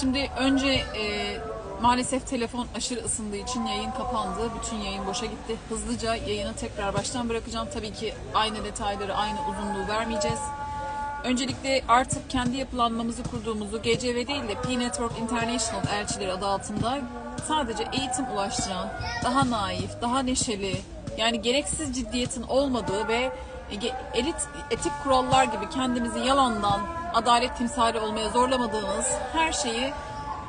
Şimdi önce e, maalesef telefon aşırı ısındığı için yayın kapandı. Bütün yayın boşa gitti. Hızlıca yayını tekrar baştan bırakacağım. Tabii ki aynı detayları, aynı uzunluğu vermeyeceğiz. Öncelikle artık kendi yapılanmamızı kurduğumuzu GCV değil de P-Network International elçileri adı altında sadece eğitim ulaştıran, daha naif, daha neşeli, yani gereksiz ciddiyetin olmadığı ve elit etik kurallar gibi kendimizi yalandan adalet timsali olmaya zorlamadığınız her şeyi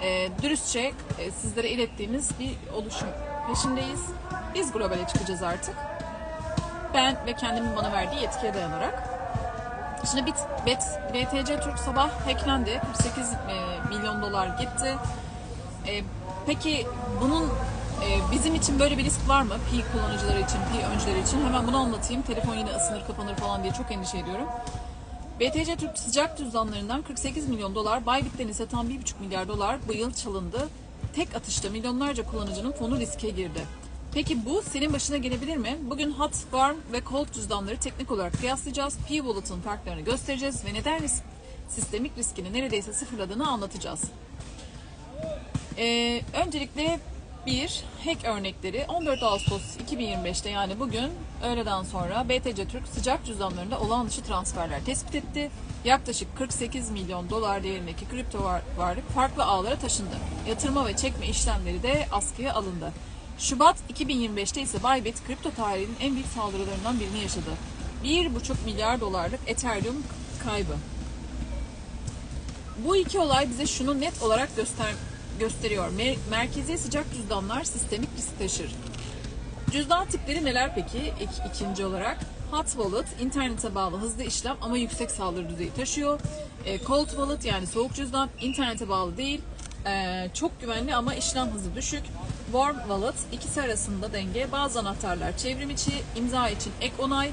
e, dürüstçe e, sizlere ilettiğimiz bir oluşum peşindeyiz. Biz globale çıkacağız artık. Ben ve kendimin bana verdiği yetkiye dayanarak. Şimdi bit, bet, BTC Türk sabah hacklendi. 48 e, milyon dolar gitti. E, peki bunun e, bizim için böyle bir risk var mı? Pi kullanıcıları için, Pi öncüleri için. Hemen bunu anlatayım. Telefon yine ısınır kapanır falan diye çok endişe ediyorum. BTC Türk sıcak cüzdanlarından 48 milyon dolar, Bybit'ten ise tam 1,5 milyar dolar bu yıl çalındı. Tek atışta milyonlarca kullanıcının fonu riske girdi. Peki bu senin başına gelebilir mi? Bugün hot, warm ve cold cüzdanları teknik olarak kıyaslayacağız. P-Wallet'ın farklarını göstereceğiz ve neden risk, sistemik riskini neredeyse sıfırladığını anlatacağız. Ee, öncelikle bir hack örnekleri 14 Ağustos 2025'te yani bugün öğleden sonra BTC Türk sıcak cüzdanlarında olağan dışı transferler tespit etti. Yaklaşık 48 milyon dolar değerindeki kripto var- varlık farklı ağlara taşındı. Yatırma ve çekme işlemleri de askıya alındı. Şubat 2025'te ise Bybit kripto tarihinin en büyük saldırılarından birini yaşadı. 1,5 milyar dolarlık Ethereum kaybı. Bu iki olay bize şunu net olarak göster gösteriyor. Mer- merkezi sıcak cüzdanlar sistemik risk taşır. Cüzdan tipleri neler peki? İk- ikinci olarak Hot Wallet, internete bağlı hızlı işlem ama yüksek saldırı düzeyi taşıyor. E, Cold Wallet yani soğuk cüzdan, internete bağlı değil, e, çok güvenli ama işlem hızı düşük. Warm Wallet, ikisi arasında denge. Bazı anahtarlar çevrim içi, imza için ek onay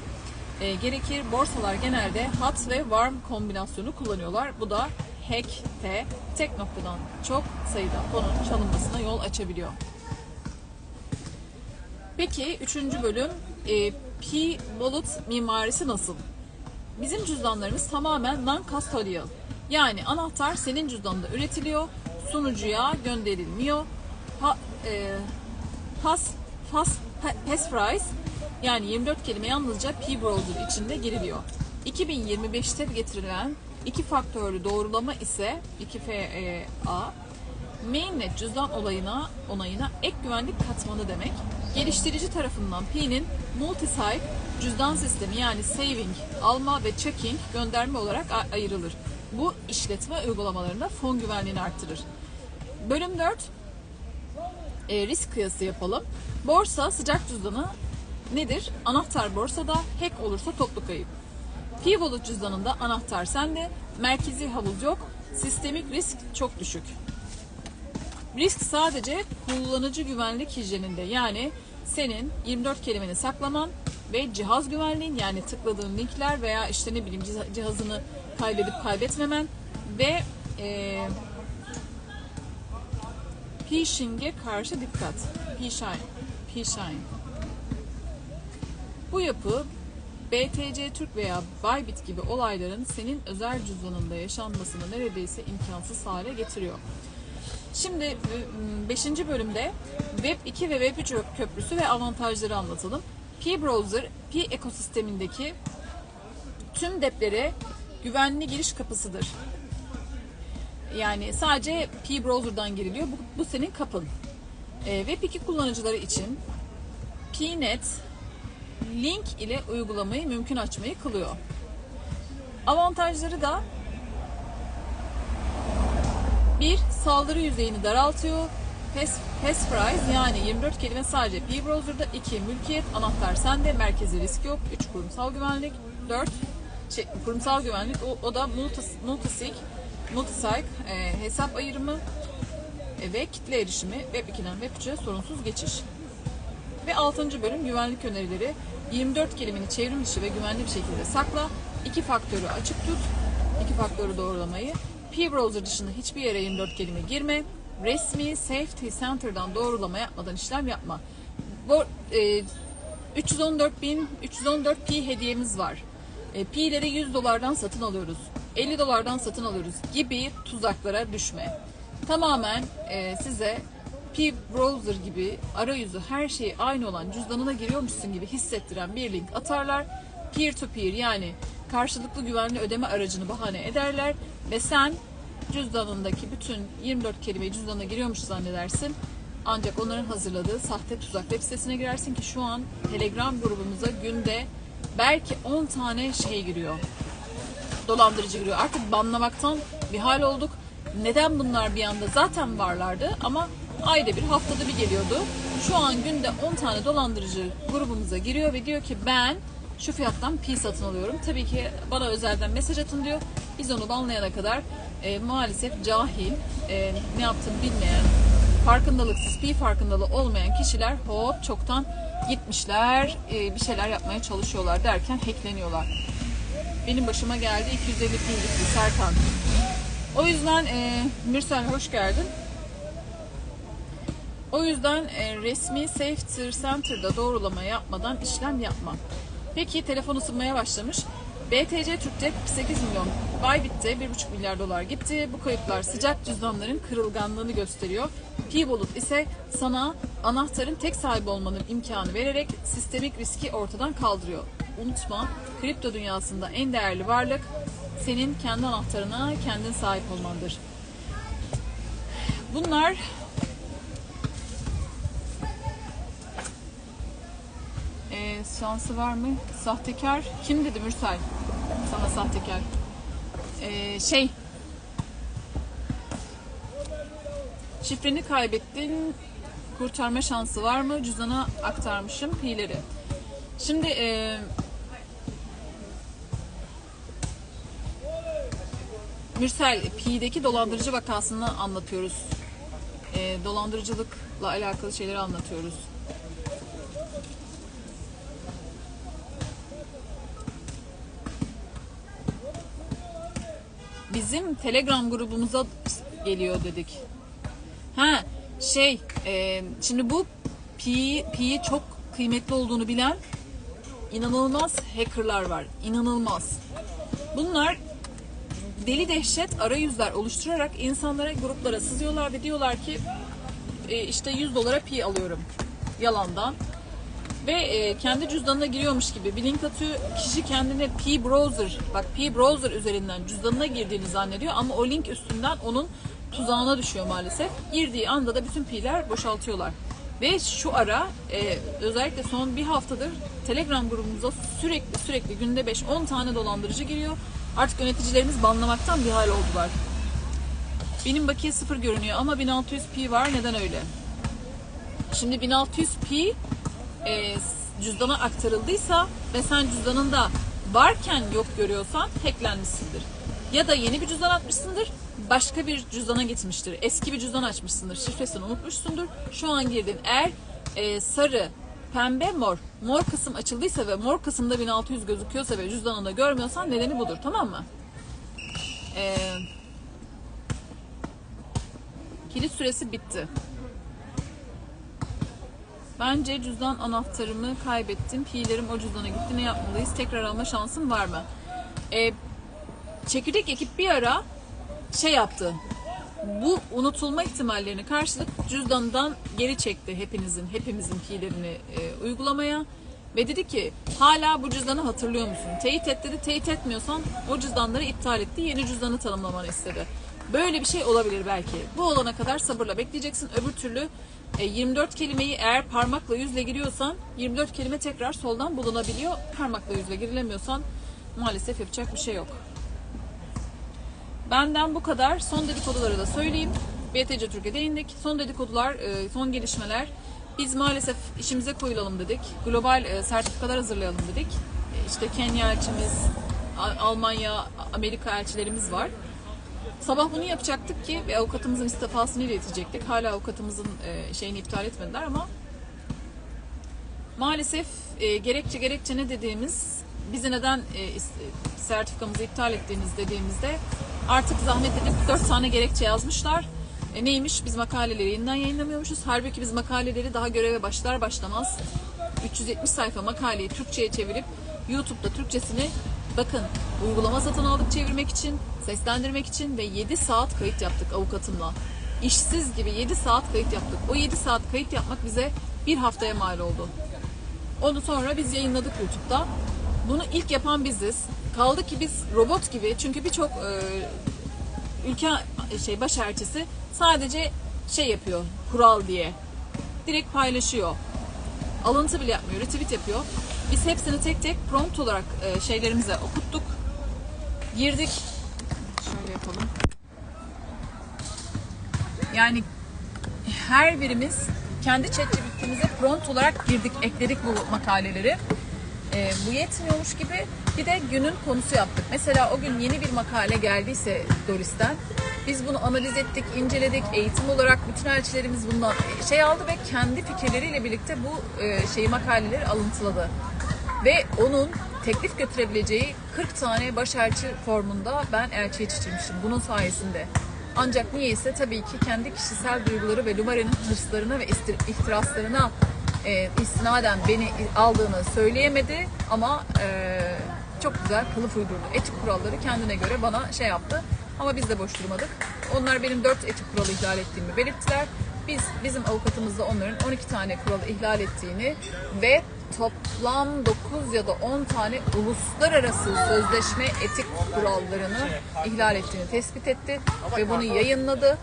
e, gerekir. Borsalar genelde hot ve warm kombinasyonu kullanıyorlar. Bu da hack'te tek noktadan çok sayıda fonun çalınmasına yol açabiliyor. Peki üçüncü bölüm e, P Wallet mimarisi nasıl? Bizim cüzdanlarımız tamamen non-custodial. Yani anahtar senin cüzdanında üretiliyor, sunucuya gönderilmiyor. Ha, e, pass, pass, pa- passphrase yani 24 kelime yalnızca P-Browser içinde giriliyor. 2025'te getirilen iki faktörlü doğrulama ise 2FA Mainnet cüzdan olayına, onayına ek güvenlik katmanı demek. Geliştirici tarafından P'nin multi-site cüzdan sistemi yani saving, alma ve checking gönderme olarak ayrılır. Bu işletme uygulamalarında fon güvenliğini artırır. Bölüm 4 e, risk kıyası yapalım. Borsa sıcak cüzdanı nedir? Anahtar borsada, hack olursa toplu kayıp. P-Wallet cüzdanında anahtar sende, merkezi havuz yok, sistemik risk çok düşük. Risk sadece kullanıcı güvenlik hijyeninde yani senin 24 kelimeni saklaman ve cihaz güvenliğin yani tıkladığın linkler veya işte ne bileyim ciha- cihazını kaybedip kaybetmemen ve e, phishing'e karşı dikkat. Phishing. Phishing. Bu yapı BTC Türk veya Bybit gibi olayların senin özel cüzdanında yaşanmasını neredeyse imkansız hale getiriyor. Şimdi 5. bölümde Web 2 ve Web 3 köprüsü ve avantajları anlatalım. P-Browser, P ekosistemindeki tüm deplere güvenli giriş kapısıdır. Yani sadece P-Browser'dan giriliyor. Bu, bu senin kapın. Ee, Web 2 kullanıcıları için Pnet link ile uygulamayı mümkün açmayı kılıyor. Avantajları da bir, saldırı yüzeyini. Pass, passphrase yani 24 kelime sadece P-Browser'da. 2. Mülkiyet, anahtar sende, merkezi risk yok. 3. Kurumsal güvenlik. 4. Şey, kurumsal güvenlik o, o da multis, multisig, multisig e, hesap ayrımı e, ve kitle erişimi Web 2'den Web 3'e sorunsuz geçiş. Ve 6. bölüm güvenlik önerileri. 24 kelimeni çevrim dışı ve güvenli bir şekilde sakla. İki faktörü açık tut. iki faktörü doğrulamayı. P-Browser dışında hiçbir yere 24 kelime girme. Resmi Safety Center'dan doğrulama yapmadan işlem yapma. Bu, e, 314 bin 314 P hediyemiz var. E, P'leri 100 dolardan satın alıyoruz. 50 dolardan satın alıyoruz gibi tuzaklara düşme. tamamen e, size P-Browser gibi arayüzü her şeyi aynı olan cüzdanına giriyormuşsun gibi hissettiren bir link atarlar. Peer to peer yani karşılıklı güvenli ödeme aracını bahane ederler ve sen cüzdanındaki bütün 24 kelimeyi cüzdanına giriyormuş zannedersin. Ancak onların hazırladığı sahte tuzak web sitesine girersin ki şu an Telegram grubumuza günde belki 10 tane şey giriyor dolandırıcı giriyor. Artık banlamaktan bir hal olduk. Neden bunlar bir anda zaten varlardı ama ayda bir haftada bir geliyordu. Şu an günde 10 tane dolandırıcı grubumuza giriyor ve diyor ki ben şu fiyattan pi satın alıyorum. Tabii ki bana özelden mesaj atın diyor. Biz onu banlayana kadar e, maalesef cahil, e, ne yaptığını bilmeyen, farkındalıksız, pi farkındalığı olmayan kişiler hop çoktan gitmişler, e, bir şeyler yapmaya çalışıyorlar derken hackleniyorlar benim başıma geldi 250 pil gitti Serkan. O yüzden e, Mürsel hoş geldin. O yüzden e, resmi Safety Center'da doğrulama yapmadan işlem yapmam. Peki telefon ısınmaya başlamış. BTC Türk'te 48 milyon Bybit'te 1,5 milyar dolar gitti. Bu kayıplar sıcak cüzdanların kırılganlığını gösteriyor. P-Bulut ise sana anahtarın tek sahibi olmanın imkanı vererek sistemik riski ortadan kaldırıyor. Unutma, kripto dünyasında en değerli varlık senin kendi anahtarına kendin sahip olmandır. Bunlar şansı var mı? Sahtekar. Kim dedi Mürsel? Sana sahtekar. E, şey. Şifreni kaybettin. Kurtarma şansı var mı? Cüzdana aktarmışım pileri. Şimdi e, Mürsel Pi'deki dolandırıcı vakasını anlatıyoruz. E, dolandırıcılıkla alakalı şeyleri anlatıyoruz. Bizim Telegram grubumuza geliyor dedik. Ha şey e, şimdi bu pi pi'yi çok kıymetli olduğunu bilen inanılmaz hackerlar var. İnanılmaz. Bunlar deli dehşet arayüzler oluşturarak insanlara gruplara sızıyorlar ve diyorlar ki e, işte 100 dolara pi alıyorum yalandan ve e, kendi cüzdanına giriyormuş gibi bir link atıyor. Kişi kendine P browser bak P browser üzerinden cüzdanına girdiğini zannediyor ama o link üstünden onun tuzağına düşüyor maalesef. Girdiği anda da bütün pi'ler boşaltıyorlar. Ve şu ara e, özellikle son bir haftadır Telegram grubumuza sürekli sürekli günde 5-10 tane dolandırıcı giriyor. Artık yöneticilerimiz banlamaktan bir hal oldular. Benim bakiye sıfır görünüyor ama 1600p var. Neden öyle? Şimdi 1600p e, cüzdana aktarıldıysa ve sen cüzdanında varken yok görüyorsan hacklenmişsindir. Ya da yeni bir cüzdan atmışsındır, başka bir cüzdana gitmiştir. Eski bir cüzdan açmışsındır, şifresini unutmuşsundur. Şu an girdin. Eğer e, sarı, pembe, mor, mor kısım açıldıysa ve mor kısımda 1600 gözüküyorsa ve cüzdanında görmüyorsan nedeni budur. Tamam mı? E, kilit süresi bitti. Bence cüzdan anahtarımı kaybettim. Pi'lerim o cüzdana gitti. Ne yapmalıyız? Tekrar alma şansım var mı? Ee, çekirdek ekip bir ara şey yaptı. Bu unutulma ihtimallerini karşılık cüzdandan geri çekti hepinizin, hepimizin pi'lerini e, uygulamaya. Ve dedi ki hala bu cüzdanı hatırlıyor musun? Teyit et dedi. Teyit etmiyorsan o cüzdanları iptal etti. Yeni cüzdanı tanımlamanı istedi. Böyle bir şey olabilir belki. Bu olana kadar sabırla bekleyeceksin. Öbür türlü e, 24 kelimeyi eğer parmakla yüzle giriyorsan 24 kelime tekrar soldan bulunabiliyor. Parmakla yüzle girilemiyorsan maalesef yapacak bir şey yok. Benden bu kadar. Son dedikoduları da söyleyeyim. BTC Türkiye'de indik. Son dedikodular, e, son gelişmeler. Biz maalesef işimize koyulalım dedik. Global e, sertifikalar hazırlayalım dedik. E, İşte Kenya elçimiz, Almanya, Amerika elçilerimiz var. Sabah bunu yapacaktık ki ve avukatımızın istifasını iletecektik. Hala avukatımızın e, şeyini iptal etmediler ama maalesef e, gerekçe gerekçe ne dediğimiz bizi neden e, sertifikamızı iptal ettiğiniz dediğimizde artık zahmet edip 4 tane gerekçe yazmışlar. E, neymiş? Biz makaleleri yeniden yayınlamıyormuşuz. Halbuki biz makaleleri daha göreve başlar başlamaz 370 sayfa makaleyi Türkçe'ye çevirip YouTube'da Türkçesini bakın uygulama satın aldık çevirmek için, seslendirmek için ve 7 saat kayıt yaptık avukatımla. işsiz gibi 7 saat kayıt yaptık. O 7 saat kayıt yapmak bize bir haftaya mal oldu. Onu sonra biz yayınladık YouTube'da. Bunu ilk yapan biziz. Kaldı ki biz robot gibi çünkü birçok e, ülke şey başerçisi sadece şey yapıyor kural diye. Direkt paylaşıyor. Alıntı bile yapmıyor, retweet yapıyor. Biz hepsini tek tek prompt olarak e, şeylerimize okuttuk. Girdik. Şöyle yapalım. Yani her birimiz kendi ChatGPT'mize prompt olarak girdik, ekledik bu makaleleri. Ee, bu yetmiyormuş gibi bir de günün konusu yaptık. Mesela o gün yeni bir makale geldiyse Doris'ten biz bunu analiz ettik, inceledik. Eğitim olarak bütün elçilerimiz bundan şey aldı ve kendi fikirleriyle birlikte bu e, şeyi makaleleri alıntıladı. Ve onun teklif götürebileceği 40 tane başelçi formunda ben elçi yetiştirmiştim bunun sayesinde. Ancak niyeyse tabii ki kendi kişisel duyguları ve Lumare'nin hırslarına ve ihtiraslarına e, istinaden beni aldığını söyleyemedi ama e, çok güzel kılıf uydurdu. Etik kuralları kendine göre bana şey yaptı. Ama biz de boş durmadık. Onlar benim 4 etik kuralı ihlal ettiğimi belirttiler. Biz bizim avukatımız da onların 12 tane kuralı ihlal ettiğini ve toplam 9 ya da 10 tane uluslararası sözleşme etik kurallarını ihlal ettiğini tespit etti ve bunu yayınladı.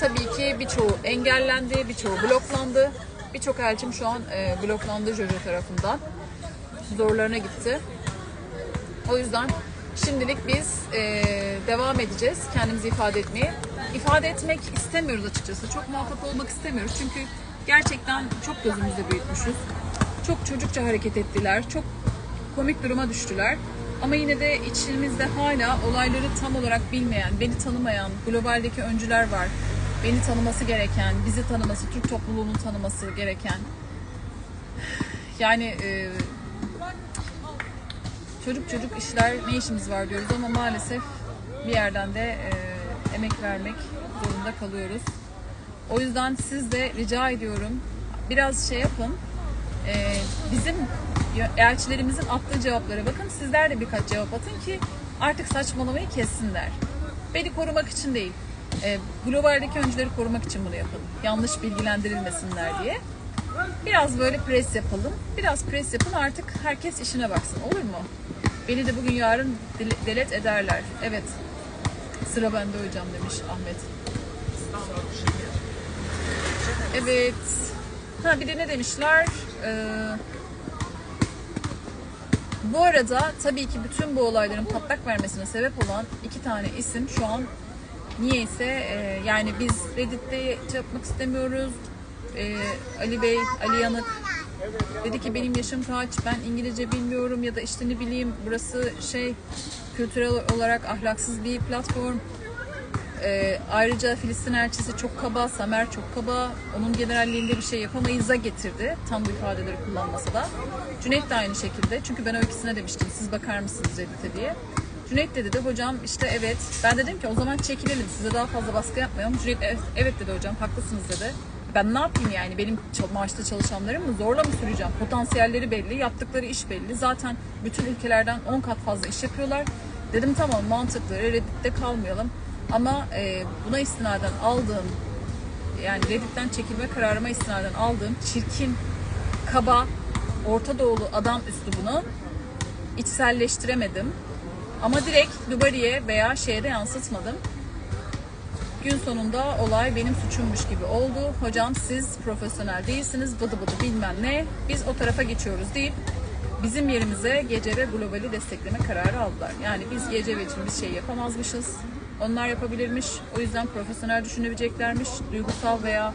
Tabii ki birçoğu engellendi, birçoğu bloklandı. Birçok elçim şu an e, bloklandı Jojo tarafından. Zorlarına gitti. O yüzden şimdilik biz e, devam edeceğiz kendimizi ifade etmeye. İfade etmek istemiyoruz açıkçası. Çok muhatap olmak istemiyoruz. Çünkü gerçekten çok gözümüzde büyütmüşüz. Çok çocukça hareket ettiler. Çok komik duruma düştüler. Ama yine de içimizde hala olayları tam olarak bilmeyen, beni tanımayan, globaldeki öncüler var. Beni tanıması gereken, bizi tanıması, Türk topluluğunu tanıması gereken. Yani e, çocuk çocuk işler ne işimiz var diyoruz ama maalesef bir yerden de e, emek vermek zorunda kalıyoruz. O yüzden siz de rica ediyorum biraz şey yapın. E, bizim elçilerimizin attığı cevaplara bakın. Sizler de birkaç cevap atın ki artık saçmalamayı kessinler. Beni korumak için değil. E, globaldeki öncüleri korumak için bunu yapın. Yanlış bilgilendirilmesinler diye. Biraz böyle pres yapalım. Biraz pres yapın artık herkes işine baksın. Olur mu? Beni de bugün yarın dele- delet ederler. Evet. Sıra bende hocam demiş Ahmet. Evet. Ha bir de ne demişler? Ee, bu arada tabii ki bütün bu olayların patlak vermesine sebep olan iki tane isim şu an niyeyse e, yani biz Reddit'te yapmak istemiyoruz. E, Ali Bey, Ali Yanık dedi ki benim yaşım kaç, ben İngilizce bilmiyorum ya da işte ne bileyim burası şey kültürel olarak ahlaksız bir platform. E, ayrıca Filistin elçisi çok kaba, Samer çok kaba. Onun generalliğinde bir şey yapamayız'a getirdi. Tam bu ifadeleri kullanmasa da. Cüneyt de aynı şekilde. Çünkü ben o ikisine demiştim siz bakar mısınız Reddit'e diye. Cüneyt de dedi hocam işte evet. Ben dedim ki o zaman çekilelim size daha fazla baskı yapmayalım. Cüneyt evet, dedi hocam haklısınız dedi. Ben ne yapayım yani benim maaşta çalışanlarım mı zorla mı süreceğim? Potansiyelleri belli, yaptıkları iş belli. Zaten bütün ülkelerden 10 kat fazla iş yapıyorlar. Dedim tamam mantıklı Reddit'te kalmayalım. Ama e, buna istinaden aldığım yani Reddit'ten çekilme kararıma istinaden aldığım çirkin, kaba, Orta Doğulu adam üslubunu içselleştiremedim. Ama direkt Dubari'ye veya şeye de yansıtmadım. Gün sonunda olay benim suçummuş gibi oldu. Hocam siz profesyonel değilsiniz, bıdı bıdı bilmem ne. Biz o tarafa geçiyoruz deyip bizim yerimize gece ve globali destekleme kararı aldılar. Yani biz gece ve için bir şey yapamazmışız. Onlar yapabilirmiş. O yüzden profesyonel düşünebileceklermiş. Duygusal veya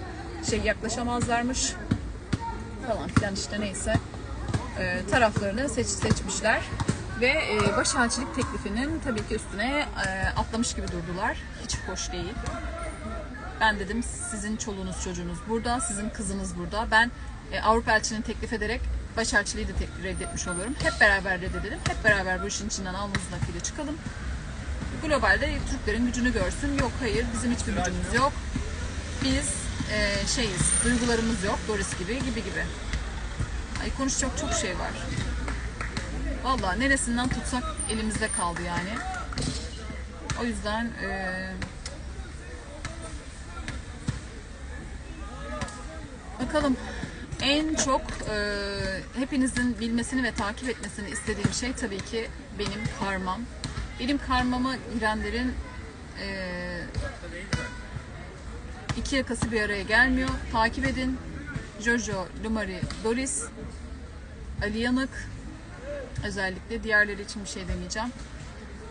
şey yaklaşamazlarmış falan filan işte neyse e, taraflarını seç, seçmişler ve e, başelçilik teklifinin tabii ki üstüne e, atlamış gibi durdular. Hiç hoş değil. Ben dedim sizin çoluğunuz çocuğunuz burada, sizin kızınız burada. Ben e, Avrupa elçiliğini teklif ederek başelçiliği de tek- reddetmiş oluyorum. Hep beraber reddedelim. Hep beraber bu işin içinden alnımızın akıyla çıkalım. Globalde Türklerin gücünü görsün. Yok hayır bizim hiçbir gücümüz yok. Biz e, şeyiz, duygularımız yok. Doris gibi gibi gibi. Ay konuşacak çok şey var. Vallahi neresinden tutsak elimizde kaldı yani. O yüzden e, Bakalım en çok e, hepinizin bilmesini ve takip etmesini istediğim şey tabii ki benim karmam. Benim karmama girenlerin e, iki yakası bir araya gelmiyor. Takip edin. Jojo, Lumari, Doris, Ali Yanık özellikle diğerleri için bir şey demeyeceğim.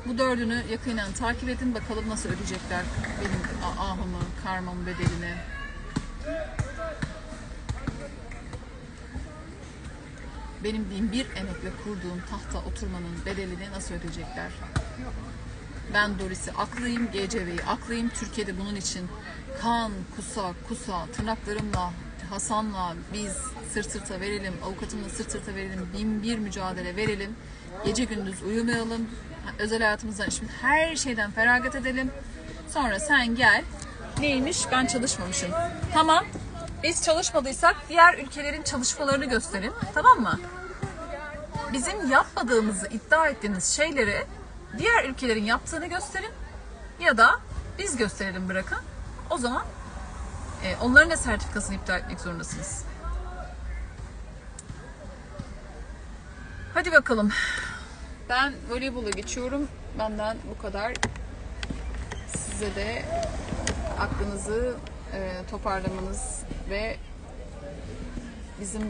Bu dördünü yakından takip edin. Bakalım nasıl ödeyecekler benim ahımı, karmamı, bedelini. Benim bin bir emekle kurduğum tahta oturmanın bedelini nasıl ödeyecekler? Ben Doris'i aklıyım, GCV'yi aklıyım. Türkiye'de bunun için kan, kusa, kusa, tırnaklarımla, Hasan'la biz sırt sırta verelim, avukatımla sırt sırta verelim, bin bir mücadele verelim. Gece gündüz uyumayalım. Özel hayatımızdan şimdi her şeyden feragat edelim. Sonra sen gel. Neymiş? Ben çalışmamışım. Tamam. Biz çalışmadıysak diğer ülkelerin çalışmalarını gösterin. Tamam mı? bizim yapmadığımızı iddia ettiğiniz şeyleri diğer ülkelerin yaptığını gösterin ya da biz gösterelim bırakın. O zaman e, onların da sertifikasını iptal etmek zorundasınız. Hadi bakalım. Ben voleybola geçiyorum. Benden bu kadar. Size de aklınızı e, toparlamanız ve bizim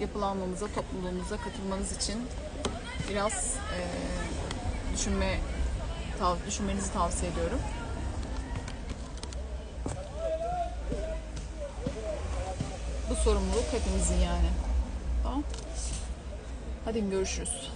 yapılanmamıza, topluluğumuza katılmanız için biraz e, düşünme tav- düşünmenizi tavsiye ediyorum. Bu sorumluluk hepimizin yani. Tamam. Hadi görüşürüz.